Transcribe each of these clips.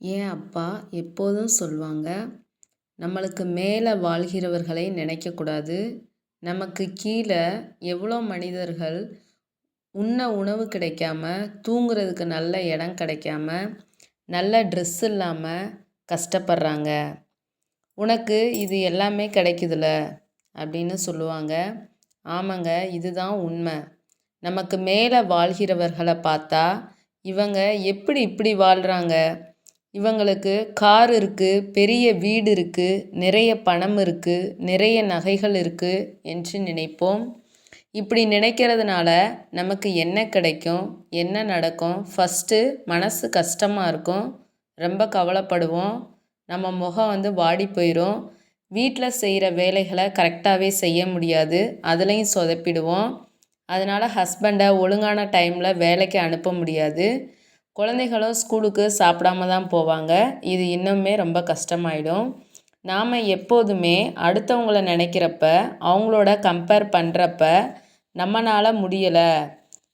ஏன் அப்பா எப்போதும் சொல்வாங்க நம்மளுக்கு மேலே வாழ்கிறவர்களை நினைக்கக்கூடாது. நமக்கு கீழே எவ்வளோ மனிதர்கள் உண்ண உணவு கிடைக்காம தூங்குறதுக்கு நல்ல இடம் கிடைக்காம நல்ல ட்ரெஸ் இல்லாமல் கஷ்டப்படுறாங்க. உனக்கு இது எல்லாமே கிடைக்குதுல அப்படின்னு சொல்லுவாங்க. ஆமாங்க இதுதான் உண்மை. நமக்கு மேலே வாழ்கிறவர்களை பார்த்தா இவங்க எப்படி இப்படி வாழ்கிறாங்க இவங்களுக்கு கார் இருக்குது பெரிய வீடு இருக்குது நிறைய பணம் இருக்குது நிறைய நகைகள் இருக்குது என்று நினைப்போம். இப்படி நினைக்கிறதுனால நமக்கு என்ன கிடைக்கும் என்ன நடக்கும்? ஃபஸ்ட்டு மனசு கஷ்டமாக இருக்கும். ரொம்ப கவலைப்படுவோம். நம்ம முகம் வந்து வாடி போயிடும் வீட்டில் செய்கிற வேலைகளை கரெக்டாகவே செய்ய முடியாது. அதுலேயும் சொதப்பிடுவோம். அதனால் ஹஸ்பண்டை ஒழுங்கான டைமில் வேலைக்கு அனுப்ப முடியாது. குழந்தைகளும் ஸ்கூலுக்கு சாப்பிடாம தான் போவாங்க. இது இன்னுமே ரொம்ப கஷ்டமாயிடும். நாம் எப்போதுமே அடுத்தவங்கள நினைக்கிறப்ப அவங்களோட கம்பேர் பண்ணுறப்ப நம்மளால் முடியலை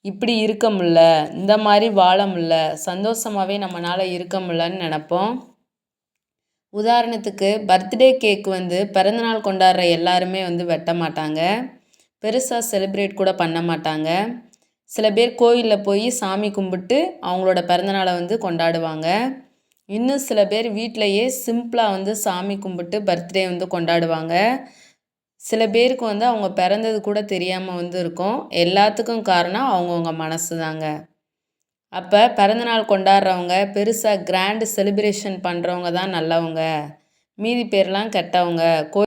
இப்படி இருக்க முடில இந்த மாதிரி வாழ முடில சந்தோஷமாகவே நம்மளால் இருக்க முடிலன்னு நினப்போம். உதாரணத்துக்கு பர்த்டே கேக் வந்து பிறந்தநாள் கொண்டாடுற எல்லாருமே வந்து வெட்ட மாட்டாங்க. பெருசாக செலிப்ரேட் கூட பண்ண மாட்டாங்க. சில பேர் கோயிலில் போய் சாமி கும்பிட்டு அவங்களோட பிறந்தநாளை வந்து கொண்டாடுவாங்க. இன்னும் சில பேர் வீட்டிலையே சிம்பிளாக வந்து சாமி கும்பிட்டு பர்த்டே வந்து கொண்டாடுவாங்க. சில பேருக்கு வந்து அவங்க பிறந்தது கூட தெரியாமல் வந்து இருக்கும். எல்லாத்துக்கும் காரணம் அவங்கவுங்க மனசு தாங்க. அப்போ பிறந்தநாள் கொண்டாடுறவங்க பெருசாக கிராண்டு செலிப்ரேஷன் பண்ணுறவங்க தான் நல்லவங்க. மீதி பேர்லாம் கெட்டவங்க. கோ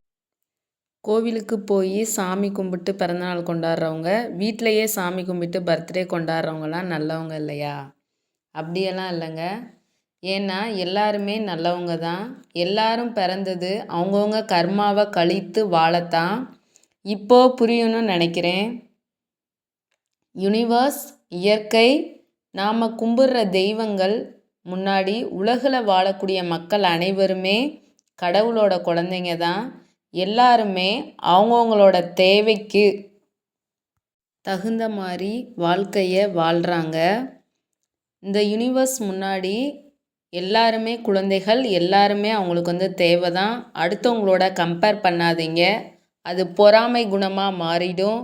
கோவிலுக்கு போய் சாமி கும்பிட்டு பிறந்தநாள் கொண்டாடுறவங்க வீட்டிலையே சாமி கும்பிட்டு பர்த்டே கொண்டாடுறவங்கலாம் நல்லவங்க இல்லையா? அப்படியெல்லாம் இல்லைங்க. ஏன்னா எல்லாருமே நல்லவங்க தான். எல்லாரும் பிறந்தது அவங்கவுங்க கர்மாவை கழித்து வாழத்தான். இப்போ புரியணும்னு நினைக்கிறேன். யுனிவர்ஸ் இயற்கை நாம் கும்பிட்ற தெய்வங்கள் முன்னாடி உலகில் வாழக்கூடிய மக்கள் அனைவருமே கடவுளோட குழந்தைங்க தான். எல்லாருமே அவங்கவுங்களோட தேவைக்கு தகுந்த மாதிரி வாழ்க்கையை வாழ்கிறாங்க இந்த யூனிவர்ஸ் முன்னாடி எல்லாருமே குழந்தைகள் எல்லாருமே அவங்களுக்கு வந்து தேவை தான் அடுத்தவங்களோட கம்பேர் பண்ணாதீங்க. அது பொறாமை குணமாக மாறிடும்.